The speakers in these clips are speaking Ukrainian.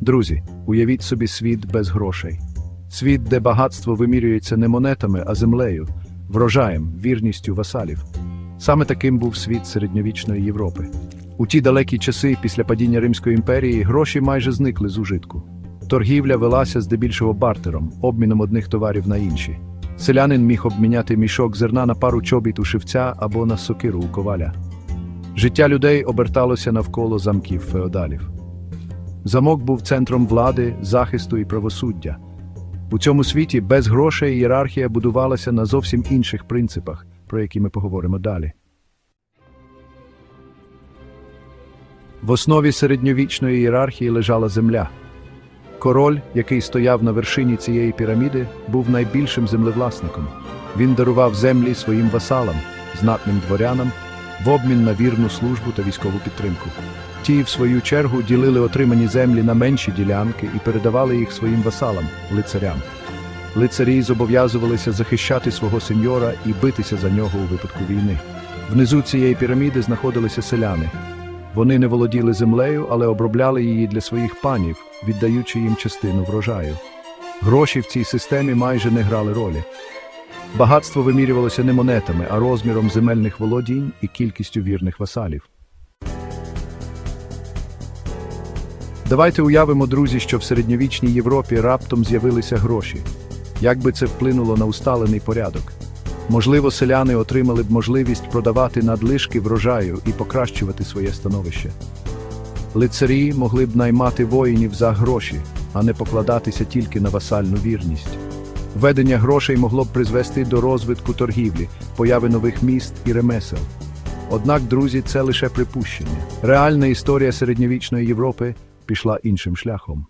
Друзі, уявіть собі світ без грошей. Світ, де багатство вимірюється не монетами, а землею, врожаєм, вірністю васалів. Саме таким був світ середньовічної Європи. У ті далекі часи після падіння Римської імперії гроші майже зникли з ужитку. Торгівля велася здебільшого бартером, обміном одних товарів на інші. Селянин міг обміняти мішок зерна на пару чобіт у шивця або на сокиру у коваля. Життя людей оберталося навколо замків феодалів. Замок був центром влади, захисту і правосуддя. У цьому світі без грошей ієрархія будувалася на зовсім інших принципах, про які ми поговоримо далі. В основі середньовічної ієрархії лежала земля. Король, який стояв на вершині цієї піраміди, був найбільшим землевласником. Він дарував землі своїм васалам, знатним дворянам, в обмін на вірну службу та військову підтримку. Ті, в свою чергу, ділили отримані землі на менші ділянки і передавали їх своїм васалам, лицарям. Лицарі зобов'язувалися захищати свого сеньора і битися за нього у випадку війни. Внизу цієї піраміди знаходилися селяни. Вони не володіли землею, але обробляли її для своїх панів, віддаючи їм частину врожаю. Гроші в цій системі майже не грали ролі. Багатство вимірювалося не монетами, а розміром земельних володінь і кількістю вірних васалів. Давайте уявимо, друзі, що в середньовічній Європі раптом з'явилися гроші. Як би це вплинуло на усталений порядок? Можливо, селяни отримали б можливість продавати надлишки врожаю і покращувати своє становище. Лицарі могли б наймати воїнів за гроші, а не покладатися тільки на васальну вірність. Введення грошей могло б призвести до розвитку торгівлі, появи нових міст і ремесел. Однак, друзі, це лише припущення. Реальна історія середньовічної Європи пішла іншим шляхом.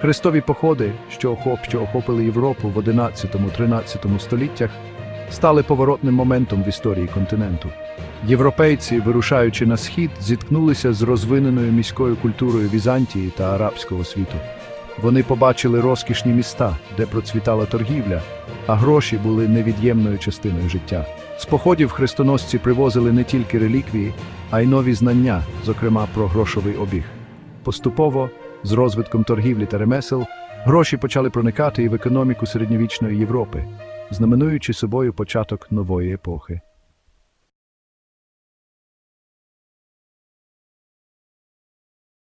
Хрестові походи, що охоп, що охопили Європу в 11-13 століттях, стали поворотним моментом в історії континенту. Європейці, вирушаючи на схід, зіткнулися з розвиненою міською культурою Візантії та арабського світу. Вони побачили розкішні міста, де процвітала торгівля, а гроші були невід'ємною частиною життя. З походів хрестоносці привозили не тільки реліквії, а й нові знання, зокрема про грошовий обіг. Поступово, з розвитком торгівлі та ремесел, гроші почали проникати і в економіку середньовічної Європи, знаменуючи собою початок нової епохи.